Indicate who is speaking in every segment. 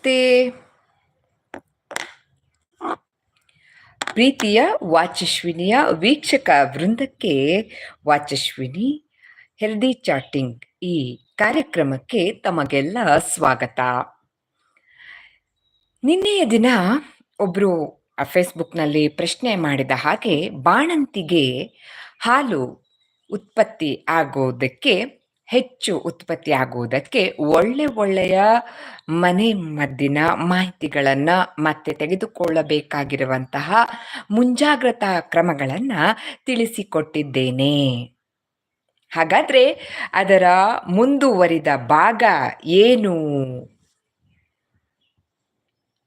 Speaker 1: ನಮಸ್ತೆ. ಪ್ರೀತಿಯ ವಾಚಸ್ವಿನಿಯ ವೀಕ್ಷಕ ವೃಂದಕ್ಕೆ ವಾಚಸ್ವಿನಿ ಹೆಲ್ದಿ ಚಾಟಿಂಗ್ ಈ ಕಾರ್ಯಕ್ರಮಕ್ಕೆ ತಮಗೆಲ್ಲ ಸ್ವಾಗತ. ನಿನ್ನೆಯ ದಿನ ಒಬ್ಬರು ಫೇಸ್ಬುಕ್ನಲ್ಲಿ ಪ್ರಶ್ನೆ ಮಾಡಿದ ಹಾಗೆ ಬಾಣಂತಿಗೆ ಹಾಲು ಉತ್ಪತ್ತಿ ಆಗೋದಕ್ಕೆ ಹೆಚ್ಚು ಉತ್ಪತ್ತಿ ಆಗುವುದಕ್ಕೆ ಒಳ್ಳೆ ಒಳ್ಳೆಯ ಮನೆ ಮದ್ದಿನ ಮಾಹಿತಿಗಳನ್ನು ಮತ್ತೆ ತೆಗೆದುಕೊಳ್ಳಬೇಕಾಗಿರುವಂತಹ ಮುಂಜಾಗ್ರತಾ ಕ್ರಮಗಳನ್ನು ತಿಳಿಸಿಕೊಟ್ಟಿದ್ದೇನೆ. ಹಾಗಾದ್ರೆ ಅದರ ಮುಂದುವರಿದ ಭಾಗ ಏನು?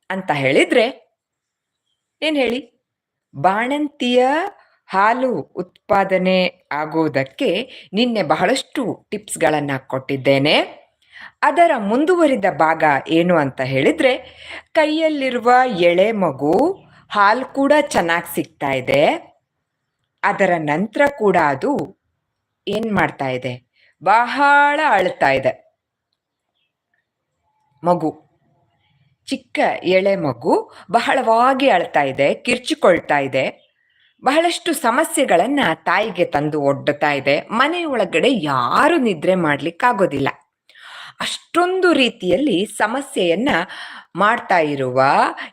Speaker 1: ಅಂತ ಹೇಳಿದ್ರೆ, ಏನು ಹೇಳಿ? ಬಾಣಂತಿಯ ಹಾಲು ಉತ್ಪಾದನೆ ಆಗುವುದಕ್ಕೆ ನಿನ್ನೆ ಬಹಳಷ್ಟು ಟಿಪ್ಸ್ಗಳನ್ನು ಕೊಟ್ಟಿದ್ದೇನೆ. ಅದರ ಮುಂದುವರಿದ ಭಾಗ ಏನು ಅಂತ ಹೇಳಿದರೆ, ಕೈಯಲ್ಲಿರುವ ಎಳೆ ಮಗು ಹಾಲು ಕೂಡ ಚೆನ್ನಾಗಿ ಸಿಗ್ತಾ ಇದೆ. ಅದರ ನಂತರ ಕೂಡ ಅದು ಏನು ಮಾಡ್ತಾ ಇದೆ? ಬಹಳ ಅಳ್ತಾ ಇದೆ. ಮಗು, ಚಿಕ್ಕ ಎಳೆ ಮಗು ಬಹಳವಾಗಿ ಅಳ್ತಾ ಇದೆ, ಕಿರ್ಚಿಕೊಳ್ತಾ ಇದೆ. ಬಹಳಷ್ಟು ಸಮಸ್ಯೆಗಳನ್ನ ತಾಯಿಗೆ ತಂದು ಒಡ್ಡುತ್ತಾ ಇದೆ. ಮನೆಯೊಳಗಡೆ ಯಾರು ನಿದ್ರೆ ಮಾಡ್ಲಿಕ್ಕಾಗೋದಿಲ್ಲ. ಅಷ್ಟೊಂದು ರೀತಿಯಲ್ಲಿ ಸಮಸ್ಯೆಯನ್ನ ಮಾಡ್ತಾ ಇರುವ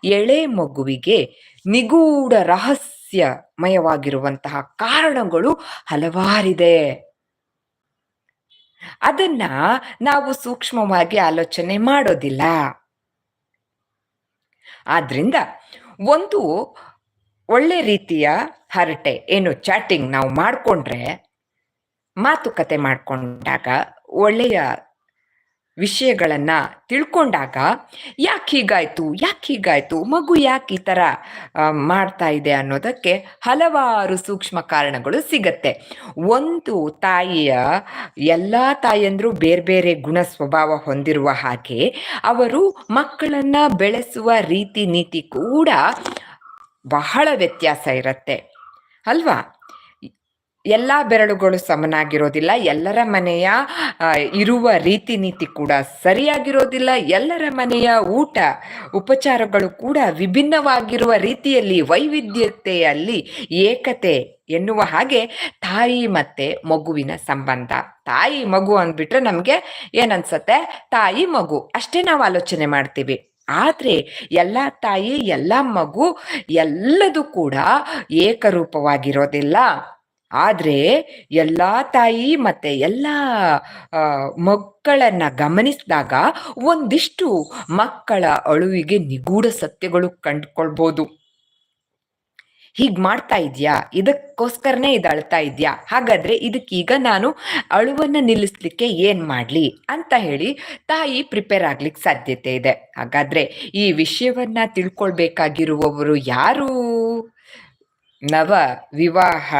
Speaker 1: ಎಳೆ ಮಗುವಿಗೆ ನಿಗೂಢ ರಹಸ್ಯಮಯವಾಗಿರುವಂತಹ ಕಾರಣಗಳು ಹಲವಾರಿದೆ. ಅದನ್ನ ನಾವು ಸೂಕ್ಷ್ಮವಾಗಿ ಆಲೋಚನೆ ಮಾಡೋದಿಲ್ಲ. ಆದ್ರಿಂದ ಒಂದು ಒಳ್ಳೆ ರೀತಿಯ ಹರಟೆ, ಏನು ಚಾಟಿಂಗ್ ನಾವು ಮಾಡಿಕೊಂಡ್ರೆ, ಮಾತುಕತೆ ಮಾಡಿಕೊಂಡಾಗ, ಒಳ್ಳೆಯ ವಿಷಯಗಳನ್ನು ತಿಳ್ಕೊಂಡಾಗ, ಯಾಕೆ ಹೀಗಾಯಿತು, ಯಾಕೆ ಹೀಗಾಯ್ತು, ಮಗು ಯಾಕೆ ಈ ಥರ ಮಾಡ್ತಾ ಇದೆ ಅನ್ನೋದಕ್ಕೆ ಹಲವಾರು ಸೂಕ್ಷ್ಮ ಕಾರಣಗಳು ಸಿಗತ್ತೆ. ಒಂದು ತಾಯಿಯ ಎಲ್ಲ ತಾಯಿಯಂದರೂ ಬೇರೆ ಬೇರೆ ಗುಣ ಸ್ವಭಾವ ಹೊಂದಿರುವ ಹಾಗೆ, ಅವರು ಮಕ್ಕಳನ್ನು ಬೆಳೆಸುವ ರೀತಿ ನೀತಿ ಕೂಡ ಬಹಳ ವ್ಯತ್ಯಾಸ ಇರುತ್ತೆ. ಅಲ್ವಾ? ಎಲ್ಲ ಬೆರಳುಗಳು ಸಮನಾಗಿರೋದಿಲ್ಲ, ಎಲ್ಲರ ಮನೆಯ ಇರುವ ರೀತಿ ನೀತಿ ಕೂಡ ಸರಿಯಾಗಿರೋದಿಲ್ಲ, ಎಲ್ಲರ ಮನೆಯ ಊಟ, ಉಪಚಾರಗಳು ಕೂಡ ವಿಭಿನ್ನವಾಗಿರುವ ರೀತಿಯಲ್ಲಿ, ವೈವಿಧ್ಯತೆಯಲ್ಲಿ ಏಕತೆ ಎನ್ನುವ ಹಾಗೆ ತಾಯಿ ಮತ್ತೆ ಮಗುವಿನ ಸಂಬಂಧ. ತಾಯಿ ಮಗು ಅಂದ್ಬಿಟ್ರೆ ನಮಗೆ ಏನನ್ಸತ್ತೆ? ತಾಯಿ ಮಗು. ಅಷ್ಟೇ ನಾವು ಆಲೋಚನೆ ಮಾಡ್ತೀವಿ. ಆದರೆ ಎಲ್ಲ ತಾಯಿ, ಎಲ್ಲ ಮಗು ಎಲ್ಲದೂ ಕೂಡ ಏಕರೂಪವಾಗಿರೋದಿಲ್ಲ. ಆದರೆ ಎಲ್ಲ ತಾಯಿ ಮತ್ತೆ ಎಲ್ಲ ಮಕ್ಕಳನ್ನ ಗಮನಿಸಿದಾಗ ಒಂದಿಷ್ಟು ಮಕ್ಕಳ ಅಳುವಿಗೆ ನಿಗೂಢ ಸತ್ಯಗಳು ಕಂಡುಕೊಳ್ಬೋದು. ಹೀಗೆ ಮಾಡ್ತಾ ಇದ್ಯಾ? ಇದಕ್ಕೋಸ್ಕರನೇ ಇದು ಅಳ್ತಾ ಇದೆಯಾ? ಹಾಗಾದ್ರೆ ಇದಕ್ಕೀಗ ನಾನು ಅಳುವನ್ನ ನಿಲ್ಲಿಸ್ಲಿಕ್ಕೆ ಏನು ಮಾಡ್ಲಿ? ಅಂತ ಹೇಳಿ ತಾಯಿ ಪ್ರಿಪೇರ್ ಆಗ್ಲಿಕ್ಕೆ ಸಾಧ್ಯತೆ ಇದೆ. ಹಾಗಾದ್ರೆ ಈ ವಿಷಯವನ್ನ ತಿಳ್ಕೊಳ್ಬೇಕಾಗಿರುವವರು ಯಾರು? ನವ ವಿವಾಹ,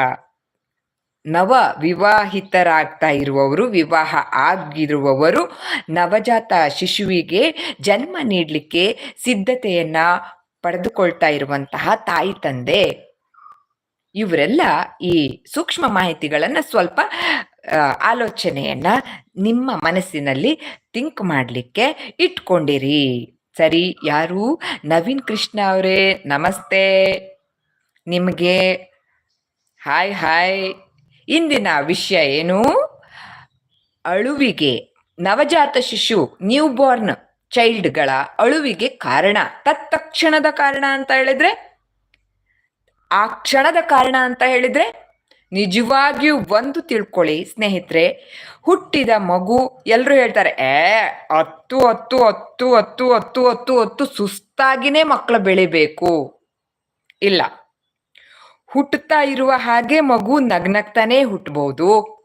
Speaker 1: ನವ ವಿವಾಹಿತರಾಗ್ತಾ ಇರುವವರು, ವಿವಾಹ ಆಗಿರುವವರು ನವಜಾತ ಶಿಶುವಿಗೆ ಜನ್ಮ ನೀಡಲಿಕ್ಕೆ ಸಿದ್ಧತೆಯನ್ನ ಪಡೆದುಕೊಳ್ತಾ ಇರುವಂತಹ ತಾಯಿ ತಂದೆ, ಇವರೆಲ್ಲ ಈ ಸೂಕ್ಷ್ಮ ಮಾಹಿತಿಗಳನ್ನು ಸ್ವಲ್ಪ ಆಲೋಚನೆಯನ್ನ ನಿಮ್ಮ ಮನಸ್ಸಿನಲ್ಲಿ ಥಿಂಕ್ ಮಾಡಲಿಕ್ಕೆ ಇಟ್ಕೊಂಡಿರಿ. ಸರಿ, ಯಾರು? ನವೀನ್ ಕೃಷ್ಣ ಅವರೇ, ನಮಸ್ತೆ. ನಿಮಗೆ, ಹಾಯ್ ಹಾಯ್. ಇಂದಿನ ವಿಷಯ ಏನು? ಅಳುವಿಗೆ ನವಜಾತ ಶಿಶು ನ್ಯೂ ಬಾರ್ನ್ ಚೈಲ್ಡ್ಗಳ ಅಳುವಿಗೆ ಕಾರಣ. ತತ್ಕ್ಷಣದ ಕಾರಣ ಅಂತ ಹೇಳಿದ್ರೆ, ಆ ಕ್ಷಣದ ಕಾರಣ ಅಂತ ಹೇಳಿದ್ರೆ, ನಿಜವಾಗಿಯೂ ಒಂದು ತಿಳ್ಕೊಳ್ಳಿ ಸ್ನೇಹಿತರೆ, ಹುಟ್ಟಿದ ಮಗು ಎಲ್ಲರೂ ಹೇಳ್ತಾರೆ, ಏ, ಹತ್ತು ಹತ್ತು ಹತ್ತು ಹತ್ತು ಹತ್ತು ಹತ್ತು ಹತ್ತು ಸುಸ್ತಾಗಿನೇ ಮಕ್ಕಳು ಬೆಳಿಬೇಕು. ಇಲ್ಲ. ಹುಟ್ಟುತ್ತಾ ಇರುವ ಹಾಗೆ ಮಗು ನಗ್ನಗ್ತಾನೆ ಹುಟ್ಟಬಹುದು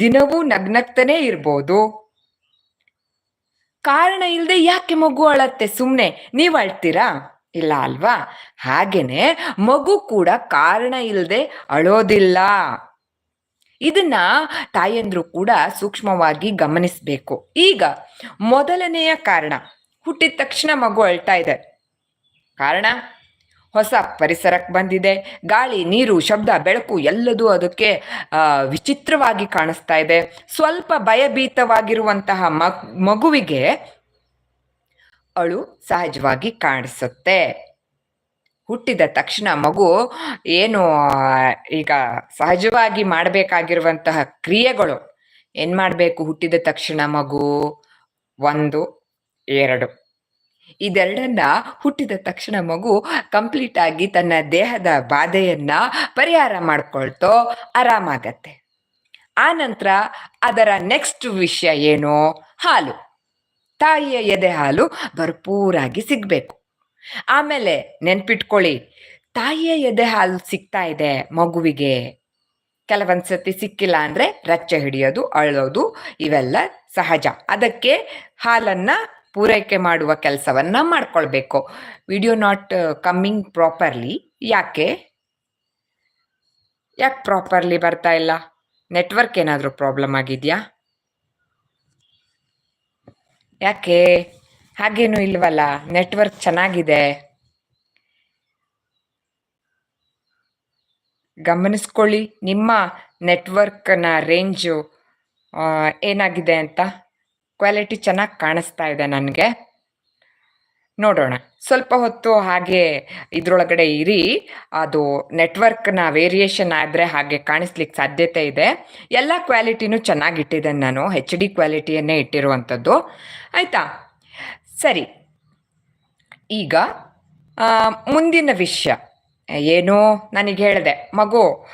Speaker 1: ದಿನವೂ ನಗ್ನಗ್ತಾನೆ ಇರ್ಬೋದು. ಕಾರಣ ಇಲ್ಲದೆ ಯಾಕೆ ಮಗು ಅಳತ್ತೆ? ಸುಮ್ಮನೆ ನೀವು ಅಳ್ತೀರಾ? ಇಲ್ಲ ಅಲ್ವಾ? ಹಾಗೇನೆ ಮಗು ಕೂಡ ಕಾರಣ ಇಲ್ಲದೆ ಅಳೋದಿಲ್ಲ. ಇದನ್ನ ತಾಯಂದ್ರು ಕೂಡ ಸೂಕ್ಷ್ಮವಾಗಿ ಗಮನಿಸಬೇಕು. ಈಗ ಮೊದಲನೆಯ ಕಾರಣ, ಹುಟ್ಟಿದ ತಕ್ಷಣ ಮಗು ಅಳ್ತಾ ಇದೆ. ಕಾರಣ? ಹೊಸ ಪರಿಸರಕ್ಕೆ ಬಂದಿದೆ. ಗಾಳಿ, ನೀರು, ಶಬ್ದ, ಬೆಳಕು ಎಲ್ಲದೂ ಅದಕ್ಕೆ ವಿಚಿತ್ರವಾಗಿ ಕಾಣಿಸ್ತಾ ಇದೆ. ಸ್ವಲ್ಪ ಭಯಭೀತವಾಗಿರುವಂತಹ ಮಗುವಿಗೆ ಅಳು ಸಹಜವಾಗಿ ಕಾಣಿಸುತ್ತೆ. ಹುಟ್ಟಿದ ತಕ್ಷಣ ಮಗು ಏನು, ಈಗ ಸಹಜವಾಗಿ ಮಾಡಬೇಕಾಗಿರುವಂತಹ ಕ್ರಿಯೆಗಳು ಏನು ಮಾಡಬೇಕು? ಹುಟ್ಟಿದ ತಕ್ಷಣ ಮಗು ಒಂದು, ಎರಡು. ಇದೆರಡನ್ನ ಹುಟ್ಟಿದ ತಕ್ಷಣ ಮಗು ಕಂಪ್ಲೀಟ್ ಆಗಿ ತನ್ನ ದೇಹದ ಬಾಧೆಯನ್ನ ಪರಿಹಾರ ಮಾಡ್ಕೊಳ್ತೋ ಆರಾಮಾಗತ್ತೆ. ಆ ನಂತರ ಅದರ ನೆಕ್ಸ್ಟ್ ವಿಷಯ ಏನು? ಹಾಲು. ತಾಯಿಯ ಎದೆ ಹಾಲು ಭರ್ಪೂರಾಗಿ ಸಿಗಬೇಕು. ಆಮೇಲೆ ನೆನ್ಪಿಟ್ಕೊಳ್ಳಿ, ತಾಯಿಯ ಎದೆ ಹಾಲು ಸಿಗ್ತಾ ಇದೆ ಮಗುವಿಗೆ? ಕೆಲವೊಂದ್ಸತಿ ಸಿಕ್ಕಿಲ್ಲ ಅಂದ್ರೆ ರಚ್ಚೆ ಹಿಡಿಯೋದು ಅಳೋದು ಇವೆಲ್ಲ ಸಹಜ. ಅದಕ್ಕೆ ಹಾಲನ್ನು ಪೂರೈಕೆ ಮಾಡುವ ಕೆಲಸವನ್ನ ಮಾಡ್ಕೊಳ್ಬೇಕು. Video not coming properly. ಯಾಕೆ? ಯಾಕೆ ಪ್ರಾಪರ್ಲಿ ಬರ್ತಾ ಇಲ್ಲ? ನೆಟ್ವರ್ಕ್ ಏನಾದರೂ ಪ್ರಾಬ್ಲಮ್ ಆಗಿದೆಯಾ? ಯಾಕೆ? ಹಾಗೇನೂ ಇಲ್ವಲ್ಲ? ನೆಟ್ವರ್ಕ್ ಚೆನ್ನಾಗಿದೆ. ಗಮನಿಸ್ಕೊಳ್ಳಿ. ನಿಮ್ಮ ನೆಟ್ವರ್ಕ್ನ ರೇಂಜು ಏನಾಗಿದೆ ಅಂತ? ಕ್ವಾಲಿಟಿ ಚೆನ್ನಾಗಿ ಕಾಣಿಸ್ತಾ ಇದೆ ನನಗೆ. ನೋಡೋಣ. ಸ್ವಲ್ಪ ಹೊತ್ತು ಹಾಗೆ ಇದರೊಳಗಡೆ ಇರಿ. ಅದು ನೆಟ್ವರ್ಕ್ನ ವೇರಿಯೇಷನ್ ಆದರೆ ಹಾಗೆ ಕಾಣಿಸ್ಲಿಕ್ಕೆ ಸಾಧ್ಯತೆ ಇದೆ. ಎಲ್ಲ ಕ್ವಾಲಿಟಿನೂ ಚೆನ್ನಾಗಿಟ್ಟಿದ್ದೇನೆ ನಾನು. ಹೆಚ್ ಡಿ ಕ್ವಾಲಿಟಿಯನ್ನೇ ಇಟ್ಟಿರುವಂಥದ್ದು. ಆಯಿತಾ? ಸರಿ. ಈಗ ಮುಂದಿನ ವಿಷಯ. ಏನು ನನಗೆ ಹೇಳಿದೆ. ಮಗು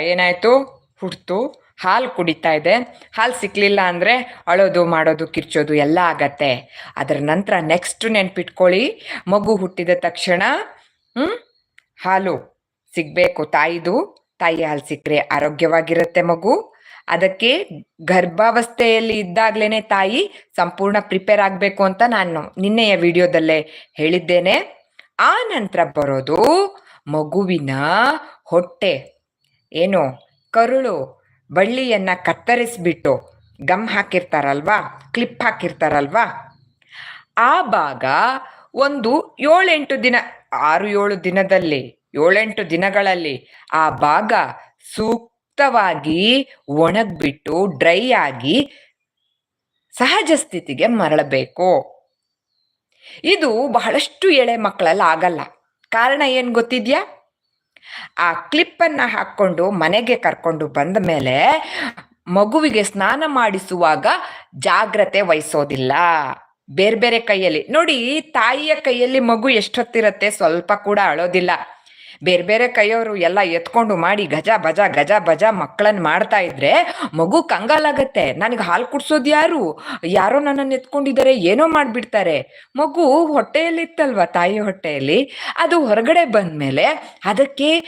Speaker 1: ಏನಾಯಿತು? ಹುಡ್ತು ಹಾಲು ಕುಡಿತಾ ಇದೆ. ಹಾಲು ಸಿಕ್ಕಲಿಲ್ಲ ಅಂದರೆ ಅಳೋದು, ಮಾಡೋದು, ಕಿರ್ಚೋದು ಎಲ್ಲ ಆಗತ್ತೆ. ಅದರ ನಂತರ ನೆಕ್ಸ್ಟ್ ನೆನ್ಪಿಟ್ಕೊಳ್ಳಿ. ಮಗು ಹುಟ್ಟಿದ ತಕ್ಷಣ ಹಾಲು ಸಿಗಬೇಕು. ತಾಯಿದು ತಾಯಿ ಹಾಲು ಸಿಕ್ಕರೆ ಆರೋಗ್ಯವಾಗಿರುತ್ತೆ ಮಗು. ಅದಕ್ಕೆ ಗರ್ಭಾವಸ್ಥೆಯಲ್ಲಿ ಇದ್ದಾಗಲೇ ತಾಯಿ ಸಂಪೂರ್ಣ ಪ್ರಿಪೇರ್ ಆಗಬೇಕು ಅಂತ ನಾನು ನಿನ್ನೆಯ ವಿಡಿಯೋದಲ್ಲೇ ಹೇಳಿದ್ದೇನೆ. ಆ ನಂತರ ಬರೋದು ಮಗುವಿನ ಹೊಟ್ಟೆ. ಏನು? ಕರುಳು. ಬಳ್ಳಿಯನ್ನ ಕತ್ತರಿಸ್ಬಿಟ್ಟು ಗಮ್ ಹಾಕಿರ್ತಾರಲ್ವಾ, ಕ್ಲಿಪ್ ಹಾಕಿರ್ತಾರಲ್ವಾ? ಆ ಭಾಗ ಒಂದು ಏಳೆಂಟು ದಿನ, ಆರು, ಏಳು ದಿನದಲ್ಲಿ, ಏಳೆಂಟು ದಿನಗಳಲ್ಲಿ ಆ ಭಾಗ ಸೂಕ್ತವಾಗಿ ಒಣಗ್ಬಿಟ್ಟು ಡ್ರೈ ಆಗಿ ಸಹಜ ಸ್ಥಿತಿಗೆ ಮರಳಬೇಕು. ಇದು ಬಹಳಷ್ಟು ಎಳೆ ಮಕ್ಕಳಲ್ಲಿ ಆಗಲ್ಲ. ಕಾರಣ ಏನು ಗೊತ್ತಿದ್ಯಾ? ಆ ಕ್ಲಿಪ್ಪನ್ನು ಹಾಕ್ಕೊಂಡು ಮನೆಗೆ ಕರ್ಕೊಂಡು ಬಂದ ಮೇಲೆ ಮಗುವಿಗೆ ಸ್ನಾನ ಮಾಡಿಸುವಾಗ ಜಾಗ್ರತೆ ವಹಿಸೋದಿಲ್ಲ. ಬೇರೆ ಬೇರೆ ಕೈಯಲ್ಲಿ. ನೋಡಿ, ತಾಯಿಯ ಕೈಯಲ್ಲಿ ಮಗು ಎಷ್ಟೊತ್ತಿರತ್ತೆ ಸ್ವಲ್ಪ ಕೂಡ ಅಳೋದಿಲ್ಲ. ಬೇರೆ ಬೇರೆ ಕೈಯವರು ಎಲ್ಲ ಎತ್ಕೊಂಡು ಮಾಡಿ ಗಜ ಬಜ ಗಜ ಬಜ ಮಕ್ಕಳನ್ನ ಮಾಡ್ತಾ ಇದ್ರೆ ಮಗು ಕಂಗಾಲಾಗತ್ತೆ ನನಗೆ ಹಾಲು ಕುಡ್ಸೋದು ಯಾರು? ಯಾರೋ ನನ್ನನ್ನು ಎತ್ಕೊಂಡಿದ್ದಾರೆ ಏನೋ ಮಾಡಿಬಿಡ್ತಾರೆ. ಮಗು ಹೊಟ್ಟೆಯಲ್ಲಿತ್ತಲ್ವ, ತಾಯಿ ಹೊಟ್ಟೆಯಲ್ಲಿ? ಅದು ಹೊರಗಡೆ ಬಂದಮೇಲೆ ಅದಕ್ಕೆ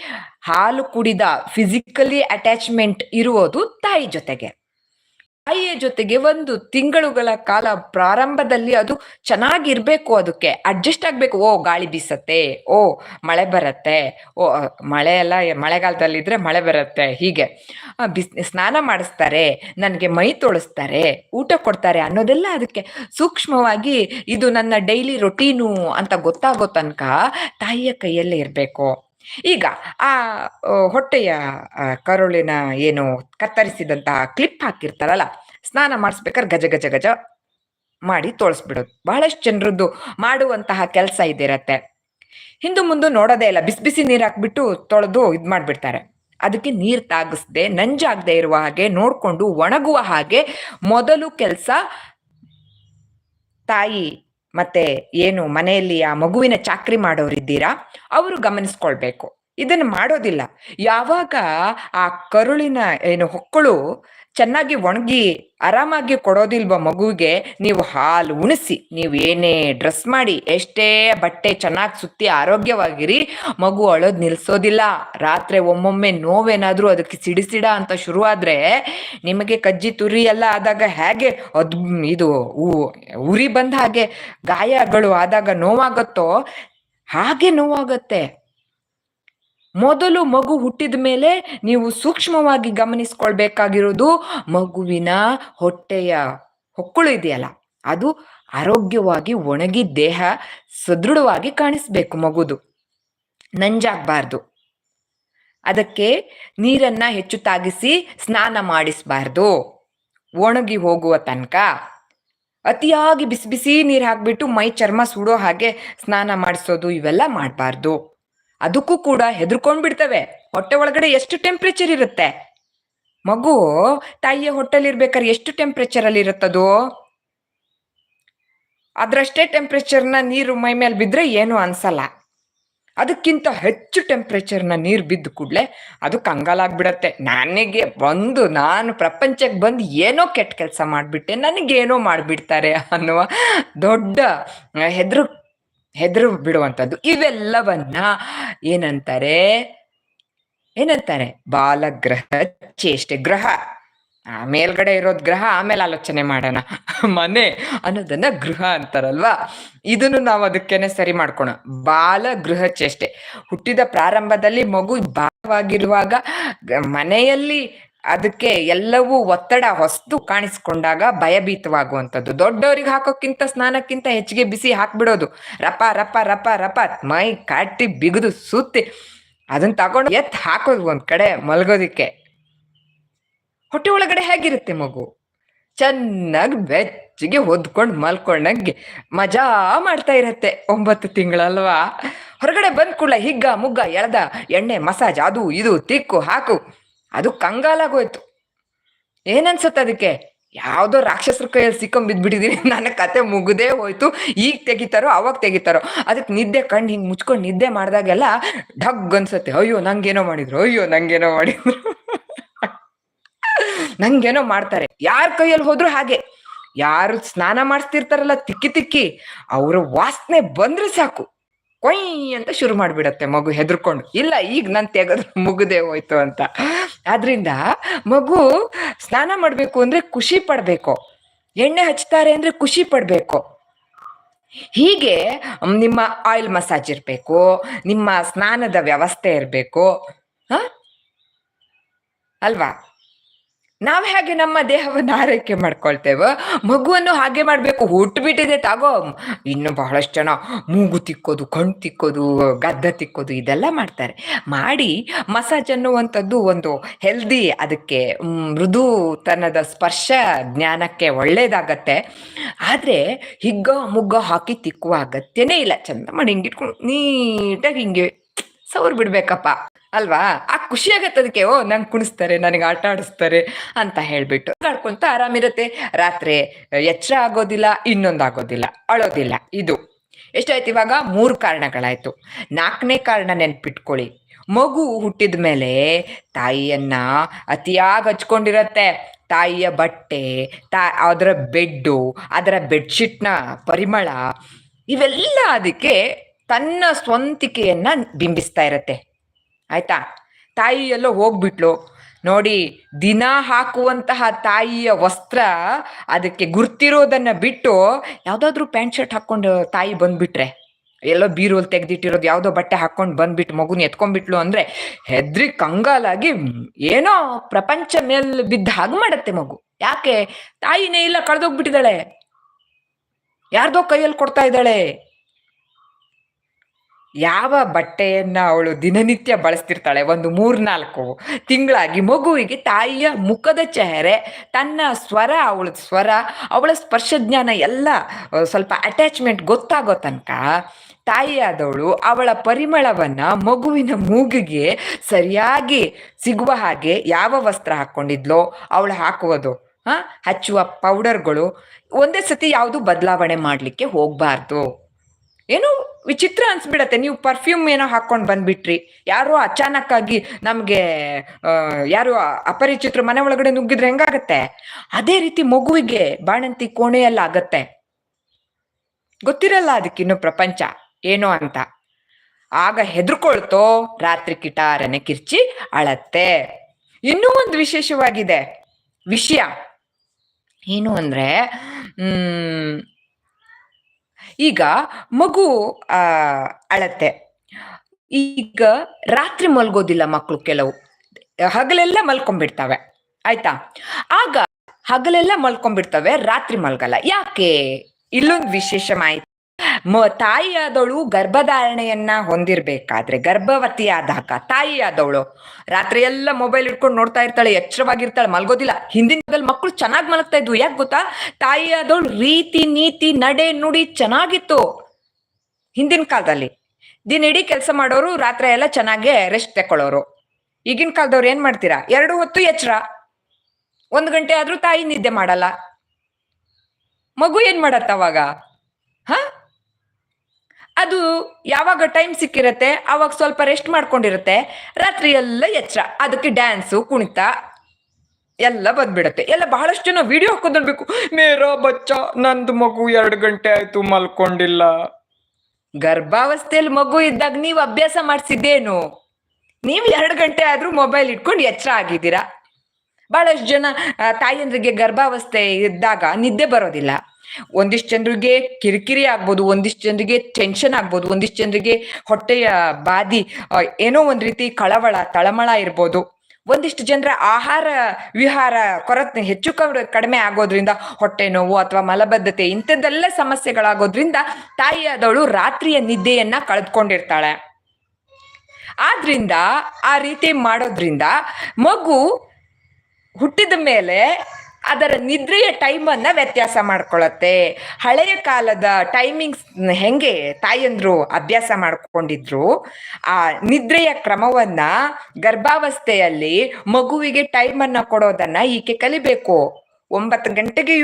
Speaker 1: ಹಾಲು ಕುಡಿದ ಫಿಸಿಕಲಿ ಅಟ್ಯಾಚ್ಮೆಂಟ್ ಇರುವುದು ತಾಯಿ ಜೊತೆಗೆ. ತಾಯಿಯ ಜೊತೆಗೆ ಒಂದು ತಿಂಗಳುಗಳ ಕಾಲ ಪ್ರಾರಂಭದಲ್ಲಿ ಅದು ಚೆನ್ನಾಗಿರ್ಬೇಕು ಅದಕ್ಕೆ. ಅಡ್ಜಸ್ಟ್ ಆಗ್ಬೇಕು. ಓ, ಗಾಳಿ ಬೀಸತ್ತೆ. ಓ, ಮಳೆ ಬರತ್ತೆ. ಓ ಮಳೆ ಎಲ್ಲ ಮಳೆಗಾಲದಲ್ಲಿದ್ರೆ ಮಳೆ ಬರುತ್ತೆ. ಹೀಗೆ. ಬಿಸ್, ಸ್ನಾನ ಮಾಡಿಸ್ತಾರೆ. ನನಗೆ ಮೈ ತೊಳಸ್ತಾರೆ. ಊಟ ಕೊಡ್ತಾರೆ ಅನ್ನೋದೆಲ್ಲ ಅದಕ್ಕೆ ಸೂಕ್ಷ್ಮವಾಗಿ ಇದು ನನ್ನ ಡೈಲಿ ರೊಟೀನು ಅಂತ ಗೊತ್ತಾಗೋ ತನಕ ತಾಯಿಯ ಕೈಯಲ್ಲೇ ಇರಬೇಕು. ಈಗ ಆ ಹೊಟ್ಟೆಯ ಕರುಳಿನ ಏನು ಕತ್ತರಿಸಿದಂತಹ ಕ್ಲಿಪ್ ಹಾಕಿರ್ತಾರಲ್ಲ, ಸ್ನಾನ ಮಾಡಿಸ್ಬೇಕಾದ್ರೆ ಗಜ ಗಜ ಗಜ ಮಾಡಿ ತೋಳಿಸ್ಬಿಡೋದು. ಬಹಳಷ್ಟು ಜನರದ್ದು ಮಾಡುವಂತಹ ಕೆಲಸ ಇದಿರತ್ತೆ. ಹಿಂದು ಮುಂದೆ ನೋಡೋದೇ ಇಲ್ಲ. ಬಿಸಿ ಬಿಸಿ ನೀರು ಹಾಕ್ಬಿಟ್ಟು ತೊಳೆದು ಇದು ಮಾಡಿಬಿಡ್ತಾರೆ. ಅದಕ್ಕೆ ನೀರು ತಾಗಿಸ್ದೆ, ನಂಜಾಗದೆ ಇರುವ ಹಾಗೆ ನೋಡಿಕೊಂಡು ಒಣಗುವ ಹಾಗೆ ಮೊದಲು ಕೆಲಸ ತಾಯಿ ಮತ್ತೆ ಏನು ಮನೆಯಲ್ಲಿ ಆ ಮಗುವಿನ ಚಾಕ್ರಿ ಮಾಡೋರಿದ್ದೀರಾ? ಅವರು ಗಮನಿಸ್ಕೊಳ್ಬೇಕು. ಇದನ್ನು ಮಾಡೋದಿಲ್ಲ. ಯಾವಾಗ ಆ ಕರುಳಿನ ಏನು ಹೊಕ್ಕಳು ಚೆನ್ನಾಗಿ ಒಣಗಿ ಆರಾಮಾಗಿ ಕೊಡೋದಿಲ್ವ ಮಗುವಿಗೆ, ನೀವು ಹಾಲು ಉಣಿಸಿ, ನೀವು ಏನೇ ಡ್ರೆಸ್ ಮಾಡಿ, ಎಷ್ಟೇ ಬಟ್ಟೆ ಚೆನ್ನಾಗಿ ಸುತ್ತಿ ಆರೋಗ್ಯವಾಗಿರಿ, ಮಗು ಅಳೋದು ನಿಲ್ಸೋದಿಲ್ಲ. ರಾತ್ರಿ ಒಮ್ಮೊಮ್ಮೆ ನೋವೇನಾದರೂ ಅದಕ್ಕೆ ಸಿಡಿಸಿಡ ಅಂತ ಶುರುವಾದರೆ ನಿಮಗೆ ಕಜ್ಜಿ ತುರಿ ಎಲ್ಲ ಆದಾಗ ಹೇಗೆ ಅದ್ ಇದು ಉರಿ ಬಂದ ಹಾಗೆ ಗಾಯಗಳು ಆದಾಗ ನೋವಾಗತ್ತೋ, ಹಾಗೆ ನೋವಾಗತ್ತೆ. ಮೊದಲು ಮಗು ಹುಟ್ಟಿದ ಮೇಲೆ ನೀವು ಸೂಕ್ಷ್ಮವಾಗಿ ಗಮನಿಸ್ಕೊಳ್ಬೇಕಾಗಿರೋದು ಮಗುವಿನ ಹೊಟ್ಟೆಯ ಹೊಕ್ಕಳು ಇದೆಯಲ್ಲ, ಅದು ಆರೋಗ್ಯವಾಗಿ ಒಣಗಿ ದೇಹ ಸದೃಢವಾಗಿ ಕಾಣಿಸ್ಬೇಕು ಮಗುದು. ನಂಜಾಗಬಾರ್ದು. ಅದಕ್ಕೆ ನೀರನ್ನ ಹೆಚ್ಚು ತಾಗಿಸಿ ಸ್ನಾನ ಮಾಡಿಸಬಾರ್ದು. ಒಣಗಿ ಹೋಗುವ ತನಕ ಅತಿಯಾಗಿ ಬಿಸಿ ಬಿಸಿ ನೀರು ಹಾಕ್ಬಿಟ್ಟು ಮೈ ಚರ್ಮ ಸುಡೋ ಹಾಗೆ ಸ್ನಾನ ಮಾಡಿಸೋದು ಇವೆಲ್ಲ ಮಾಡಬಾರ್ದು. ಅದಕ್ಕೂ ಕೂಡ ಹೆದರ್ಕೊಂಡ್ಬಿಡ್ತವೆ ಹೊಟ್ಟೆ ಒಳಗಡೆ ಎಷ್ಟು ಟೆಂಪ್ರೇಚರ್ ಇರುತ್ತೆ? ಮಗು, ತಾಯಿಯ ಹೊಟ್ಟೆಲಿ ಇರ್ಬೇಕಾದ್ರೆ ಎಷ್ಟು ಟೆಂಪ್ರೇಚರ್ ಅಲ್ಲಿ ಇರುತ್ತದು ಅದ್ರಷ್ಟೇ ಟೆಂಪ್ರೇಚರ್ನ ನೀರು ಮೈ ಮೇಲೆ ಬಿದ್ದರೆ ಏನೂ ಅನ್ಸಲ್ಲ. ಅದಕ್ಕಿಂತ ಹೆಚ್ಚು ಟೆಂಪ್ರೇಚರ್ನ ನೀರು ಬಿದ್ದ ಕೂಡಲೇ ಅದು ಕಂಗಾಲಾಗ್ಬಿಡತ್ತೆ ನನಗೆ ಬಂದು, ನಾನು ಪ್ರಪಂಚಕ್ಕೆ ಬಂದು ಏನೋ ಕೆಟ್ಟ ಕೆಲಸ ಮಾಡಿಬಿಟ್ಟೆ, ನನಗೇನೋ ಮಾಡಿಬಿಡ್ತಾರೆ ಅನ್ನುವ ದೊಡ್ಡ ಹೆದರು ಹೆದರು ಬಿಡುವಂಥದ್ದು ಇವೆಲ್ಲವನ್ನ ಏನಂತಾರೆ? ಏನಂತಾರೆ? ಬಾಲಗ್ರಹ ಚೇಷ್ಟೆ ಗ್ರಹ. ಆ ಮೇಲ್ಗಡೆ ಇರೋದ್ ಗ್ರಹ, ಆಮೇಲೆ ಆಲೋಚನೆ ಮಾಡೋಣ. ಮನೆ ಅನ್ನೋದನ್ನ ಗೃಹ ಅಂತಾರಲ್ವಾ? ಇದನ್ನು ನಾವು ಅದಕ್ಕೇನೆ ಸರಿ ಮಾಡ್ಕೋಣ. ಬಾಲ ಗೃಹ ಚೇಷ್ಟೆ. ಹುಟ್ಟಿದ ಪ್ರಾರಂಭದಲ್ಲಿ ಮಗು ಬಾಲವಾಗಿರುವಾಗ ಮನೆಯಲ್ಲಿ ಅದಕ್ಕೆ ಎಲ್ಲವೂ ಒತ್ತಡ, ಹೊಸ್ತು ಕಾಣಿಸ್ಕೊಂಡಾಗ ಭಯಭೀತವಾಗುವಂಥದ್ದು ದೊಡ್ಡವರಿಗೆ ಹಾಕೋಕ್ಕಿಂತ, ಸ್ನಾನಕ್ಕಿಂತ ಹೆಚ್ಚಿಗೆ ಬಿಸಿ ಹಾಕ್ಬಿಡೋದು. ರಪ ರಪ ರಪ ರಪ, ಮೈ ಕಟ್ಟಿ ಬಿಗಿದು ಸುತ್ತಿ ಅದನ್ನ ತಗೊಂಡು ಎತ್ ಹಾಕೋದು ಒಂದ್ ಕಡೆ ಮಲಗೋದಿಕ್ಕೆ. ಹೊಟ್ಟೆ ಒಳಗಡೆ ಹೇಗಿರುತ್ತೆ ಮಗು? ಚೆನ್ನಾಗಿ ಬೆಚ್ಚಗೆ ಹೊದ್ಕೊಂಡು ಮಲ್ಕೊಂಡಂಗೆ ಮಜಾ ಮಾಡ್ತಾ ಇರತ್ತೆ ಒಂಬತ್ತು ತಿಂಗಳಲ್ವಾ? ಹೊರಗಡೆ ಬಂದ್ ಕೂಡ ಹಿಗ್ಗ, ಮುಗ್ಗ, ಎಳ್ದ, ಎಣ್ಣೆ, ಮಸಾಜ್, ಅದು, ಇದು, ತಿಕ್ಕು, ಹಾಕು. ಅದು ಕಂಗಾಲಾಗೋಯ್ತು. ಏನನ್ಸುತ್ತೆ ಅದಕ್ಕೆ? ಯಾವುದೋ ರಾಕ್ಷಸರ ಕೈಯಲ್ಲಿ ಸಿಕ್ಕೊಂಡ್ ಬಿದ್ಬಿಟ್ಟಿದೀನಿ. ನನ್ನ ಕತೆ ಮುಗಿದೇ ಹೋಯ್ತು. ಈಗ ತೆಗಿತಾರೋ, ಅವಾಗ ತೆಗಿತಾರೋ. ಅದಕ್ಕೆ ನಿದ್ದೆ ಕಣ್ಣು ಹಿಂಗೆ ಮುಚ್ಕೊಂಡು ನಿದ್ದೆ ಮಾಡಿದಾಗೆಲ್ಲ ಢಗ್ ಅನ್ಸುತ್ತೆ. ಅಯ್ಯೋ, ನಂಗೇನೋ ಮಾಡಿದ್ರು. ಅಯ್ಯೋ, ನಂಗೇನೋ ಮಾಡಿದ್ರು. ನಂಗೇನೋ ಮಾಡ್ತಾರೆ. ಯಾರ ಕೈಯಲ್ಲಿ ಹೋದ್ರು ಹಾಗೆ. ಯಾರು ಸ್ನಾನ ಮಾಡಿಸ್ತಿರ್ತಾರಲ್ಲ ತಿಕ್ಕಿ ತಿಕ್ಕಿ. ಅವರ ವಾಸನೆ ಬಂದ್ರೆ ಸಾಕು. ಕೊಯ್ ಅಂತ ಶುರು ಮಾಡಿಬಿಡತ್ತೆ ಮಗು ಹೆದರ್ಕೊಂಡು. ಇಲ್ಲ, ಈಗ ನಾನು ತೆಗೆದ್ರೆ ಮುಗ್ದೇ ಹೋಯ್ತು ಅಂತ. ಆದ್ರಿಂದ ಮಗು ಸ್ನಾನ ಮಾಡಬೇಕು ಅಂದ್ರೆ ಖುಷಿ ಪಡ್ಬೇಕು. ಎಣ್ಣೆ ಹಚ್ತಾರೆ ಅಂದ್ರೆ ಖುಷಿ ಪಡ್ಬೇಕು. ಹೀಗೆ ನಿಮ್ಮ ಆಯಿಲ್ ಮಸಾಜ್ ಇರಬೇಕು, ನಿಮ್ಮ ಸ್ನಾನದ ವ್ಯವಸ್ಥೆ ಇರಬೇಕು. ಅಲ್ವಾ? ನಾವ್ ಹೇಗೆ ನಮ್ಮ ದೇಹವನ್ನು ಆರೈಕೆ ಮಾಡ್ಕೊಳ್ತೇವೆ, ಮಗುವನ್ನು ಹಾಗೆ ಮಾಡಬೇಕು ಹುಟ್ಟುಬಿಟ್ಟಿದೆ ತಗೋ. ಇನ್ನು ಬಹಳಷ್ಟು ಜನ ಮೂಗು ತಿಕ್ಕೋದು, ಕಣ್ಣು ತಿಕ್ಕೋದು, ಗದ್ದ ತಿಕ್ಕೋದು, ಇದೆಲ್ಲ ಮಾಡ್ತಾರೆ. ಮಾಡಿ ಮಸಾಜ್ ಅನ್ನುವಂಥದ್ದು ಒಂದು ಹೆಲ್ದಿ ಅದಕ್ಕೆ ಮೃದು ಮೃದುತನದ ಸ್ಪರ್ಶ ಜ್ಞಾನಕ್ಕೆ ಒಳ್ಳೇದಾಗತ್ತೆ. ಆದರೆ ಹಿಗ್ಗ, ಮುಗ್ಗ ಹಾಕಿ ತಿಕ್ಕುವ ಅಗತ್ಯನೇ ಇಲ್ಲ. ಚಂದ ಮಾಡಿ ಹಿಂಗಿಟ್ಕೊಂಡು ನೀಟಾಗಿ ಹಿಂಗೆ ಸೌರ್ ಬಿಡ್ಬೇಕಪ್ಪ. ಅಲ್ವಾ? ಆ ಖುಷಿ ಆಗತ್ತೆ ಅದಕ್ಕೆ ಓ, ನಂಗೆ ಕುಣಿಸ್ತಾರೆ, ನನಗೆ ಆಟ ಆಡಿಸ್ತಾರೆ ಅಂತ ಹೇಳ್ಬಿಟ್ಟು. ಆಡ್ಕೊಂತ ಆರಾಮಿರತ್ತೆ ರಾತ್ರಿ ಎಚ್ಚರ ಆಗೋದಿಲ್ಲ, ಇನ್ನೊಂದು ಆಗೋದಿಲ್ಲ, ಅಳೋದಿಲ್ಲ, ಇದು. ಎಷ್ಟಾಯ್ತು ಇವಾಗ? ಮೂರು ಕಾರಣಗಳಾಯ್ತು. ನಾಲ್ಕನೇ ಕಾರಣ ನೆನ್ಪಿಟ್ಕೊಳ್ಳಿ. ಮಗು ಹುಟ್ಟಿದ ಮೇಲೆ ತಾಯಿಯನ್ನ ಅತಿಯಾಗಿ ಹಚ್ಕೊಂಡಿರತ್ತೆ. ತಾಯಿಯ ಬಟ್ಟೆ, ತಾ, ಅದರ ಬೆಡ್ಡು, ಅದರ ಬೆಡ್ಶೀಟ್ನ ಪರಿಮಳ, ಇವೆಲ್ಲ ಅದಕ್ಕೆ ತನ್ನ ಸ್ವಂತಿಕೆಯನ್ನ ಬಿಂಬಿಸ್ತಾ ಇರತ್ತೆ. ಆಯ್ತಾ? ತಾಯಿ ಎಲ್ಲೋ ಹೋಗ್ಬಿಟ್ಲು. ನೋಡಿ, ದಿನ ಹಾಕುವಂತಹ ತಾಯಿಯ ವಸ್ತ್ರ ಅದಕ್ಕೆ ಗುರ್ತಿರೋದನ್ನ ಬಿಟ್ಟು ಯಾವ್ದಾದ್ರು ಪ್ಯಾಂಟ್ ಶರ್ಟ್ ಹಾಕೊಂಡು ತಾಯಿ ಬಂದ್ಬಿಟ್ರೆ. ಎಲ್ಲೋ ಬೀರೋಲ್ ತೆಗ್ದಿಟ್ಟಿರೋದು ಯಾವುದೋ ಬಟ್ಟೆ ಹಾಕೊಂಡು ಬಂದ್ಬಿಟ್ಟು ಮಗುನ ಎತ್ಕೊಂಡ್ಬಿಟ್ಲು ಅಂದ್ರೆ ಹೆದ್ರಿ ಕಂಗಾಲಾಗಿ ಏನೋ ಪ್ರಪಂಚ ಮೇಲ್ ಬಿದ್ದ ಹಾಗೆ ಮಾಡತ್ತೆ ಮಗು. ಯಾಕೆ? ತಾಯಿನೇ ಇಲ್ಲ ಕಳೆದೋಗ್ಬಿಟ್ಟಿದ್ದಾಳೆ ಯಾರ್ದೋ ಕೈಯಲ್ಲಿ ಕೊಡ್ತಾ ಇದ್ದಾಳೆ. ಯಾವ ಬಟ್ಟೆಯನ್ನ ಅವಳು ದಿನನಿತ್ಯ ಬಳಸ್ತಿರ್ತಾಳೆ? ಒಂದು ಮೂರ್ನಾಲ್ಕು ತಿಂಗಳಾಗಿ ಮಗುವಿಗೆ ತಾಯಿಯ ಮುಖದ ಚೆಹರೆ, ತನ್ನ ಸ್ವರ, ಅವಳ ಸ್ವರ, ಅವಳ ಸ್ಪರ್ಶ ಜ್ಞಾನ ಎಲ್ಲ ಸ್ವಲ್ಪ ಅಟ್ಯಾಚ್ಮೆಂಟ್ ಗೊತ್ತಾಗೋ ತನಕ ತಾಯಿಯಾದವಳು ಅವಳ ಪರಿಮಳವನ್ನ ಮಗುವಿನ ಮೂಗಿಗೆ ಸರಿಯಾಗಿ ಸಿಗುವ ಹಾಗೆ ಯಾವ ವಸ್ತ್ರ ಹಾಕ್ಕೊಂಡಿದ್ಲೋ ಅವಳು ಹಾಕುವುದು, ಹಾಂ, ಹಚ್ಚುವ ಪೌಡರ್ಗಳು ಒಂದೇ ಸತಿ ಯಾವುದು ಬದಲಾವಣೆ ಮಾಡಲಿಕ್ಕೆ ಹೋಗಬಾರ್ದು. ಏನೋ ವಿಚಿತ್ರ ಅನ್ಸ್ಬಿಡತ್ತೆ. ನೀವು ಪರ್ಫ್ಯೂಮ್ ಏನೋ ಹಾಕೊಂಡು ಬಂದ್ಬಿಟ್ರಿ. ಯಾರೋ ಅಚಾನಕ್ ಆಗಿ ನಮಗೆ ಯಾರು ಅಪರಿಚಿತರು ಮನೆ ಒಳಗಡೆ ನುಗ್ಗಿದ್ರೆ ಹೆಂಗಾಗತ್ತೆ? ಅದೇ ರೀತಿ ಮಗುವಿಗೆ ಬಾಣಂತಿ ಕೋಣೆಯಲ್ಲ ಆಗತ್ತೆ. ಗೊತ್ತಿರಲ್ಲ ಅದಕ್ಕಿನ್ನು ಪ್ರಪಂಚ ಏನೋ ಅಂತ. ಆಗ ಹೆದರ್ಕೊಳ್ತೋ ರಾತ್ರಿ ಕಿಟಾರನೆ ಕಿರ್ಚಿ ಅಳತ್ತೆ. ಇನ್ನೂ ಒಂದು ವಿಶೇಷವಾಗಿದೆ. ವಿಷಯ. ಏನು ಅಂದ್ರೆ, ಹ್ಮ್ ಈಗ ಮಗು, ಆ ಅಳತೆ ಈಗ ರಾತ್ರಿ ಮಲ್ಗೋದಿಲ್ಲ ಮಕ್ಕಳು ಕೆಲವು. ಹಗಲೆಲ್ಲ ಮಲ್ಕೊಂಡ್ಬಿಡ್ತವೆ. ಆಯ್ತಾ? ಆಗ ಹಗಲೆಲ್ಲ ಮಲ್ಕೊಂಡ್ಬಿಡ್ತವೆ, ರಾತ್ರಿ ಮಲ್ಗಲ್ಲ. ಯಾಕೆ? ಇಲ್ಲೊಂದು ವಿಶೇಷ ಮಾಹಿತಿ. ಮ, ತಾಯಿಯಾದವಳು ಗರ್ಭಧಾರಣೆಯನ್ನ ಹೊಂದಿರಬೇಕಾದ್ರೆ, ಗರ್ಭವತಿಯಾದಾಗ ತಾಯಿಯಾದವಳು ರಾತ್ರಿ ಎಲ್ಲ ಮೊಬೈಲ್ ಇಟ್ಕೊಂಡು ನೋಡ್ತಾ ಇರ್ತಾಳೆ, ಎಚ್ಚರವಾಗಿರ್ತಾಳೆ, ಮಲ್ಗೋದಿಲ್ಲ. ಹಿಂದಿನ ಮಕ್ಕಳು ಚೆನ್ನಾಗಿ ಮಲಗ್ತಾ ಇದ್ವು. ಯಾಕೆ ಗೊತ್ತಾ? ತಾಯಿಯಾದವಳು ರೀತಿ ನೀತಿ, ನಡೆ, ನುಡಿ ಚೆನ್ನಾಗಿತ್ತು. ಹಿಂದಿನ ಕಾಲದಲ್ಲಿ. ದಿನ ಇಡೀ ಕೆಲಸ ಮಾಡೋರು ರಾತ್ರಿ ಎಲ್ಲ ಚೆನ್ನಾಗೆ ರೆಸ್ಟ್ ತಕೊಳ್ಳೋರು. ಈಗಿನ ಕಾಲದವ್ರು ಏನ್ ಮಾಡ್ತೀರಾ? ಎರಡು ಹೊತ್ತು ಎಚ್ಚರ. ಒಂದು ಗಂಟೆ ಆದ್ರೂ ತಾಯಿ ನಿದ್ದೆ ಮಾಡಲ್ಲ. ಮಗು ಏನ್ ಮಾಡತ್ತ ಅವಾಗ? ಹ? ಅದು ಯಾವಾಗ ಟೈಮ್ ಸಿಕ್ಕಿರತ್ತೆ, ಅವಾಗ ಸ್ವಲ್ಪ ರೆಸ್ಟ್ ಮಾಡ್ಕೊಂಡಿರುತ್ತೆ. ರಾತ್ರಿ ಎಲ್ಲ ಎಚ್ಚರ. ಅದಕ್ಕೆ ಡ್ಯಾನ್ಸು ಕುಣಿತ ಎಲ್ಲ ಬಂದ್ಬಿಡತ್ತೆ. ಎಲ್ಲ ಬಹಳಷ್ಟು ಜನ ವಿಡಿಯೋ ಹಾಕೋದನ್ಬೇಕು ಮೇರಾ ಬಚ್ಚ, ನಂದು ಮಗು ಎರಡು ಗಂಟೆ ಆಯ್ತು ಮಲ್ಕೊಂಡಿಲ್ಲ. ಗರ್ಭಾವಸ್ಥೆಯಲ್ಲಿ ಮಗು ಇದ್ದಾಗ ನೀವು ಅಭ್ಯಾಸ ಮಾಡಿಸಿದ್ದೇನು? ನೀವು ಎರಡು ಗಂಟೆ ಆದ್ರೂ ಮೊಬೈಲ್ ಇಟ್ಕೊಂಡು ಎಚ್ಚರ ಆಗಿದ್ದೀರಾ? ಬಹಳಷ್ಟು ಜನ ತಾಯಿಯಂದ್ರಿಗೆ ಗರ್ಭಾವಸ್ಥೆ ಇದ್ದಾಗ ನಿದ್ದೆ ಬರೋದಿಲ್ಲ. ಒಂದಿಷ್ಟು ಜನರಿಗೆ ಕಿರಿಕಿರಿ ಆಗ್ಬೋದು, ಒಂದಿಷ್ಟು ಜನರಿಗೆ ಟೆನ್ಷನ್ ಆಗ್ಬೋದು, ಒಂದಿಷ್ಟು ಜನರಿಗೆ ಹೊಟ್ಟೆಯ ಬಾದಿ ಏನೋ ಒಂದ್ ರೀತಿ ಕಳವಳ, ತಳಮಳ ಇರ್ಬೋದು. ಒಂದಿಷ್ಟು ಜನರ ಆಹಾರ ವಿಹಾರ ಕೊರತೆ ಹೆಚ್ಚು ಕಡಿಮೆ ಆಗೋದ್ರಿಂದ ಹೊಟ್ಟೆ ನೋವು ಅಥವಾ ಮಲಬದ್ಧತೆ ಇಂಥದ್ದೆಲ್ಲ ಸಮಸ್ಯೆಗಳಾಗೋದ್ರಿಂದ ತಾಯಿಯಾದವಳು ರಾತ್ರಿಯ ನಿದ್ದೆಯನ್ನ ಕಳೆದುಕೊಂಡಿರ್ತಾಳೆ. ಆದ್ರಿಂದ ಆ ರೀತಿ ಮಾಡೋದ್ರಿಂದ ಮಗು ಹುಟ್ಟಿದ ಮೇಲೆ ಅದರ ನಿದ್ರೆಯ ಟೈಮನ್ನು ವ್ಯತ್ಯಾಸ ಮಾಡ್ಕೊಳತ್ತೆ. ಹಳೆಯ ಕಾಲದ ಟೈಮಿಂಗ್ಸ್ ಹೆಂಗೆ ತಾಯಂದ್ರು ಅಭ್ಯಾಸ ಮಾಡ್ಕೊಂಡಿದ್ರು, ಆ ನಿದ್ರೆಯ ಕ್ರಮವನ್ನ ಗರ್ಭಾವಸ್ಥೆಯಲ್ಲಿ ಮಗುವಿಗೆ ಟೈಮನ್ನು ಕೊಡೋದನ್ನ ಈಕೆ ಕಲಿಬೇಕು. ಒಂಬತ್ತು ಗಂಟೆಗೆ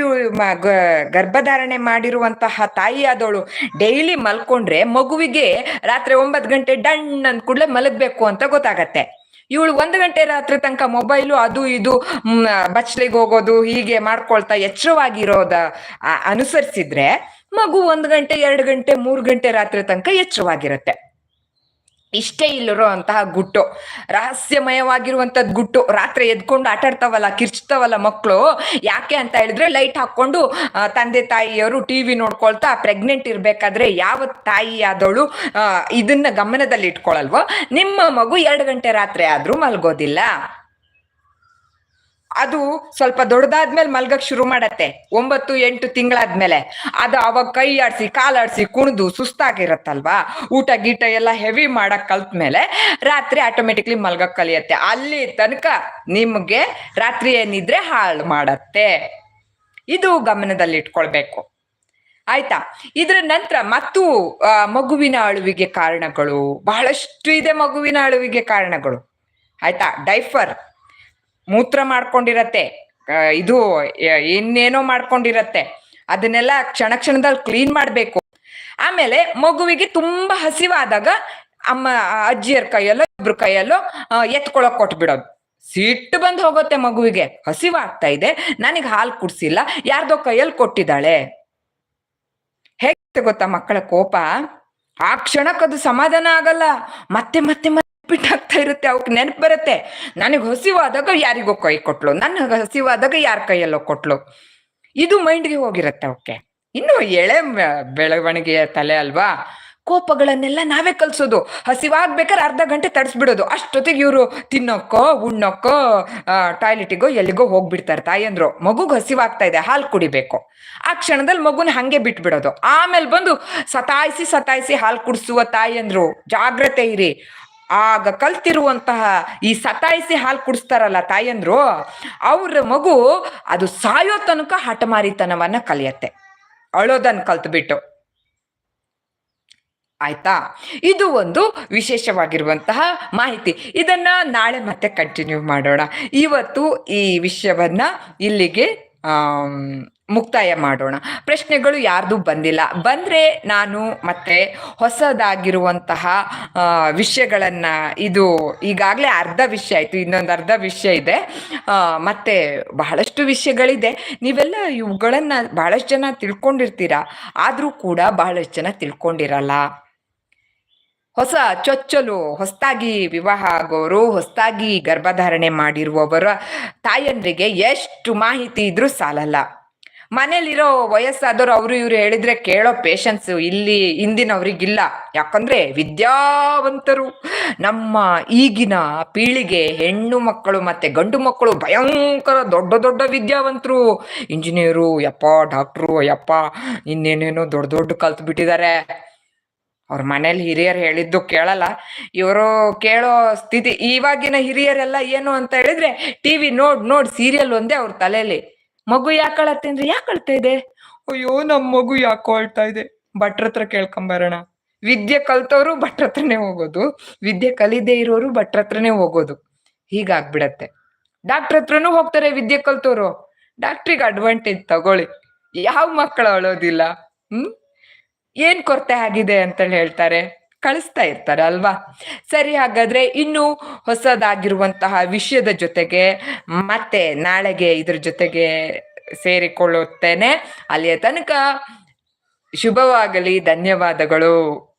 Speaker 1: ಗರ್ಭಧಾರಣೆ ಮಾಡಿರುವಂತಹ ತಾಯಿಯಾದವಳು ಡೈಲಿ ಮಲ್ಕೊಂಡ್ರೆ ಮಗುವಿಗೆ ರಾತ್ರಿ ಒಂಬತ್ತು ಗಂಟೆ ಡಣ್ ಅಂದ ಕೂಡಲೇ ಮಲಗಬೇಕು ಅಂತ ಗೊತ್ತಾಗತ್ತೆ. ಇವಳು ಒಂದು ಗಂಟೆ ರಾತ್ರಿ ತನಕ ಮೊಬೈಲು ಅದು ಇದು ಬಚ್ಲಿಗೆ ಹೋಗೋದು, ಹೀಗೆ ಮಾಡ್ಕೊಳ್ತಾ ಎಚ್ಚರವಾಗಿರೋದ ಅನುಸರಿಸಿದ್ರೆ ಮಗು ಒಂದು ಗಂಟೆ, ಎರಡು ಗಂಟೆ, ಮೂರು ಗಂಟೆ ರಾತ್ರಿ ತನಕ ಎಚ್ಚರವಾಗಿರುತ್ತೆ. ಇಷ್ಟೇ ಇಲ್ಲಿರೋ ಅಂತಹ ಗುಟ್ಟು. ರಹಸ್ಯಮಯವಾಗಿರುವಂತದ್ ಗುಟ್ಟು. ರಾತ್ರಿ ಎದ್ಕೊಂಡು ಆಟಾಡ್ತಾವಲ್ಲ ಕಿರ್ಚ್ತಾವಲ್ಲ ಮಕ್ಕಳು ಯಾಕೆ ಅಂತ ಹೇಳಿದ್ರೆ ಲೈಟ್ ಹಾಕೊಂಡು ತಂದೆ ತಾಯಿಯವರು ಟಿವಿ ನೋಡ್ಕೊಳ್ತಾ ಪ್ರೆಗ್ನೆಂಟ್ ಇರ್ಬೇಕಾದ್ರೆ ಯಾವ ತಾಯಿ ಆದವಳು ಇದನ್ನ ಗಮನದಲ್ಲಿ ಇಟ್ಕೊಳಲ್ವೋ ನಿಮ್ಮ ಮಗು ಎರಡು ಗಂಟೆ ರಾತ್ರಿ ಆದ್ರೂ ಮಲ್ಗೋದಿಲ್ಲ. ಅದು ಸ್ವಲ್ಪ ದೊಡ್ಡದಾದ್ಮೇಲೆ ಮಲ್ಗಕ್ ಶುರು ಮಾಡತ್ತೆ. ಒಂಬತ್ತು, ಎಂಟು ತಿಂಗಳಾದ್ಮೇಲೆ. ಅದು ಅವಾಗ ಕೈ ಆಡ್ಸಿ ಕಾಲಾಡಿಸಿ ಕುಣಿದು ಸುಸ್ತಾಗಿರತ್ತಲ್ವಾ? ಊಟ ಗೀಟ ಎಲ್ಲ ಹೆವಿ ಮಾಡಕ್ ಕಲ್ತ್ಮೇಲೆ ರಾತ್ರಿ ಆಟೋಮೆಟಿಕ್ಲಿ ಮಲ್ಗಕ್ ಕಲಿಯತ್ತೆ. ಅಲ್ಲಿ ತನಕ ನಿಮ್ಗೆ ರಾತ್ರಿ ಏನಿದ್ರೆ ಹಾಳು ಮಾಡತ್ತೆ. ಇದು ಗಮನದಲ್ಲಿ ಇಟ್ಕೊಳ್ಬೇಕು. ಆಯ್ತಾ? ಇದ್ರ ನಂತರ ಮತ್ತು ಮಗುವಿನ ಅಳುವಿಗೆ ಕಾರಣಗಳು. ಬಹಳಷ್ಟು ಇದೆ ಮಗುವಿನ ಅಳುವಿಗೆ ಕಾರಣಗಳು. ಆಯ್ತಾ? ಡೈಫರ್ ಮೂತ್ರ ಮಾಡ್ಕೊಂಡಿರತ್ತೆ. ಇದು ಇನ್ನೇನೋ ಮಾಡ್ಕೊಂಡಿರತ್ತೆ. ಅದನ್ನೆಲ್ಲ ಕ್ಷಣ ಕ್ಷಣದಲ್ಲಿ ಕ್ಲೀನ್ ಮಾಡಬೇಕು. ಆಮೇಲೆ ಮಗುವಿಗೆ ತುಂಬಾ ಹಸಿವಾದಾಗ ಅಮ್ಮ, ಅಜ್ಜಿಯರ್ ಕೈಯಲ್ಲೋ, ಇಬ್ರು ಕೈಯಲ್ಲೋ ಎತ್ಕೊಳಕ್ ಕೊಟ್ಬಿಡೋದು. ಸಿಟ್ಟು ಬಂದು ಹೋಗುತ್ತೆ ಮಗುವಿಗೆ. ಹಸಿವಾಗ್ತಾ ಇದೆ. ನನಗೆ ಹಾಲು ಕುಡ್ಸಿಲ್ಲ. ಯಾರ್ದೋ ಕೈಯಲ್ಲಿ ಕೊಟ್ಟಿದ್ದಾಳೆ. ಹೇಗೆ ಗೊತ್ತಾ ಮಕ್ಕಳ ಕೋಪ? ಆ ಕ್ಷಣಕ್ಕದು ಸಮಾಧಾನ ಆಗಲ್ಲ. ಮತ್ತೆ ಮತ್ತೆ. ಮತ್ತೆ ಬಿಟ್ಟಾಗ್ತಾ ಇರುತ್ತೆ ಅವಕ್ಕೆ ನೆನಪು ಬರುತ್ತೆ. ನನಗೆ ಹಸಿವಾದಾಗ ಯಾರಿಗೋ ಕೈ ಕೊಟ್ಲು, ನನ್ನ ಹಸಿವಾದಾಗ ಯಾರ ಕೈಯಲ್ಲೋ ಕೊಟ್ಲು. ಇದು ಮೈಂಡ್ಗೆ ಹೋಗಿರುತ್ತೆ ಅವಕ್ಕೆ ಇನ್ನು ಎಳೆ ಬೆಳವಣಿಗೆಯ ತಲೆ ಅಲ್ವಾ? ಕೋಪಗಳನ್ನೆಲ್ಲ ನಾವೇ ಕಲಿಸೋದು. ಹಸಿವಾಗ್ಬೇಕಾದ್ರೆ ಅರ್ಧ ಗಂಟೆ ತಡಿಸ್ಬಿಡೋದು. ಅಷ್ಟೊತ್ತಿಗೆ ಇವರು ತಿನ್ನೋಕ್ಕೋ ಉಣ್ಣೋಕ್ಕೋ ಟಾಯ್ಲೆಟಿಗೋ, ಎಲ್ಲಿಗೋ ಹೋಗ್ಬಿಡ್ತಾರೆ ತಾಯಂದ್ರು ಮಗುಗೆ ಹಸಿವಾಗ್ತಾ ಇದೆ, ಹಾಲು ಕುಡಿಬೇಕು. ಆ ಕ್ಷಣದಲ್ಲಿ ಮಗುನ ಹಂಗೆ ಬಿಟ್ಬಿಡೋದು. ಆಮೇಲೆ ಬಂದು ಸತಾಯಿಸಿ ಸತಾಯಿಸಿ ಹಾಲು ಕುಡಿಸುವ ತಾಯಂದ್ರು ಜಾಗ್ರತೆ ಇರಿ. ಆಗ ಕಲ್ತಿರುವಂತಹ ಈ ಸತಾಯಿಸಿ ಹಾಲು ಕುಡಿಸ್ತಾರಲ್ಲ ತಾಯಂದ್ರು, ಅವ್ರ ಮಗು ಅದು ಸಾಯೋ ತನಕ ಹಠಮಾರಿತನವನ್ನ ಕಲಿಯತ್ತೆ. ಅಳೋದನ್ನ ಕಲ್ತ್ಬಿಟ್ಟು. ಆಯ್ತಾ? ಇದು ಒಂದು ವಿಶೇಷವಾಗಿರುವಂತಹ ಮಾಹಿತಿ. ಇದನ್ನ ನಾಳೆ ಮತ್ತೆ ಕಂಟಿನ್ಯೂ ಮಾಡೋಣ. ಇವತ್ತು ಈ ವಿಷಯವನ್ನ ಇಲ್ಲಿಗೆ ಮುಕ್ತಾಯ ಮಾಡೋಣ. ಪ್ರಶ್ನೆಗಳು ಯಾರ್ದು ಬಂದಿಲ್ಲ. ಬಂದ್ರೆ ನಾನು ಮತ್ತೆ ಹೊಸದಾಗಿರುವಂತಹ ವಿಷಯಗಳನ್ನು ಇದು ಈಗಾಗಲೇ ಅರ್ಧ ವಿಷಯ ಆಯ್ತು, ಇನ್ನೊಂದು ಅರ್ಧ ವಿಷಯ ಇದೆ. ಮತ್ತೆ ಬಹಳಷ್ಟು ವಿಷಯಗಳಿದೆ. ನೀವೆಲ್ಲ ಇವುಗಳನ್ನು ಬಹಳಷ್ಟು ಜನ ತಿಳ್ಕೊಂಡಿರ್ತೀರಾ? ಆದರೂ ಕೂಡ ಬಹಳಷ್ಟು ಜನ ತಿಳ್ಕೊಂಡಿರಲ್ಲ. ಹೊಸ ಚೊಚ್ಚಲು ಹೊಸದಾಗಿ ವಿವಾಹ ಆಗೋರು ಹೊಸದಾಗಿ ಗರ್ಭಧಾರಣೆ ಮಾಡಿರುವವರ ತಾಯಂದ್ರಿಗೆ ಎಷ್ಟು ಮಾಹಿತಿ ಇದ್ರೂ ಸಾಲಲ್ಲ. ಮನೇಲಿರೋ ವಯಸ್ಸಾದವರು ಅವರು ಇವ್ರು ಹೇಳಿದ್ರೆ ಕೇಳೋ ಪೇಷನ್ಸ್ ಇಲ್ಲಿ ಹಿಂದಿನವ್ರಿಗಿಲ್ಲ. ಯಾಕಂದ್ರೆ ವಿದ್ಯಾವಂತರು ನಮ್ಮ ಈಗಿನ ಪೀಳಿಗೆ ಹೆಣ್ಣು ಮಕ್ಕಳು ಮತ್ತೆ ಗಂಡು ಮಕ್ಕಳು ಭಯಂಕರ ದೊಡ್ಡ ದೊಡ್ಡ ವಿದ್ಯಾವಂತರು. ಇಂಜಿನಿಯರು, ಯಪ್ಪ, ಡಾಕ್ಟ್ರು ಯಪ್ಪ ಇನ್ನೇನೇನೋ ದೊಡ್ಡ ದೊಡ್ಡ ಕಲ್ತು ಬಿಟ್ಟಿದ್ದಾರೆ ಅವ್ರ ಮನೇಲಿ ಹಿರಿಯರು ಹೇಳಿದ್ದು ಕೇಳಲ್ಲ. ಇವರು ಕೇಳೋ ಸ್ಥಿತಿ ಇವಾಗಿನ ಹಿರಿಯರೆಲ್ಲ ಏನು ಅಂತ ಹೇಳಿದ್ರೆ ಟಿವಿ ನೋಡ್ ನೋಡ್, ಸೀರಿಯಲ್ ಒಂದೇ ಅವ್ರ ತಲೆಯಲ್ಲಿ ಮಗು ಯಾಕೆ ಅಳತ್ತೆ ಅಂದ್ರೆ ಯಾಕೆ ಅಳ್ತಾ ಇದೆ? ಅಯ್ಯೋ, ನಮ್ ಮಗು ಯಾಕೋ ಅಳ್ತಾ ಇದೆ? ಭಟ್ರ ಹತ್ರ ಕೇಳ್ಕೊಂಬರೋಣ ವಿದ್ಯೆ ಕಲ್ತವ್ರು ಭಟ್ರ ಹತ್ರನೇ ಹೋಗೋದು. ವಿದ್ಯೆ ಕಲಿದೇ ಇರೋರು ಭಟ್ರ ಹತ್ರನೇ ಹೋಗೋದು. ಹೀಗಾಗ್ಬಿಡತ್ತೆ. ಡಾಕ್ಟರ್ ಹತ್ರನೂ ಹೋಗ್ತಾರೆ ವಿದ್ಯೆ ಕಲ್ತವ್ರು. ಡಾಕ್ಟ್ರಿಗೆ ಅಡ್ವಾಂಟೇಜ್ ತಗೊಳ್ಳಿ. ಯಾವ ಮಕ್ಕಳು ಅಳೋದಿಲ್ಲ? ಹ್ಮ್? ಏನ್ ಕೊರತೆ ಆಗಿದೆ ಅಂತ ಹೇಳ್ತಾರೆ? ಕಳಿಸ್ತಾ ಇರ್ತಾರೆ ಅಲ್ವಾ? ಸರಿ, ಹಾಗಾದ್ರೆ ಇನ್ನು ಹೊಸದಾಗಿರುವಂತಹ ವಿಷಯದ ಜೊತೆಗೆ ಮತ್ತೆ ನಾಳೆಗೆ ಇದ್ರ ಜೊತೆಗೆ ಸೇರಿಕೊಳ್ಳುತ್ತೇನೆ. ಅಲ್ಲಿಯ ತನಕ ಶುಭವಾಗಲಿ, ಧನ್ಯವಾದಗಳು.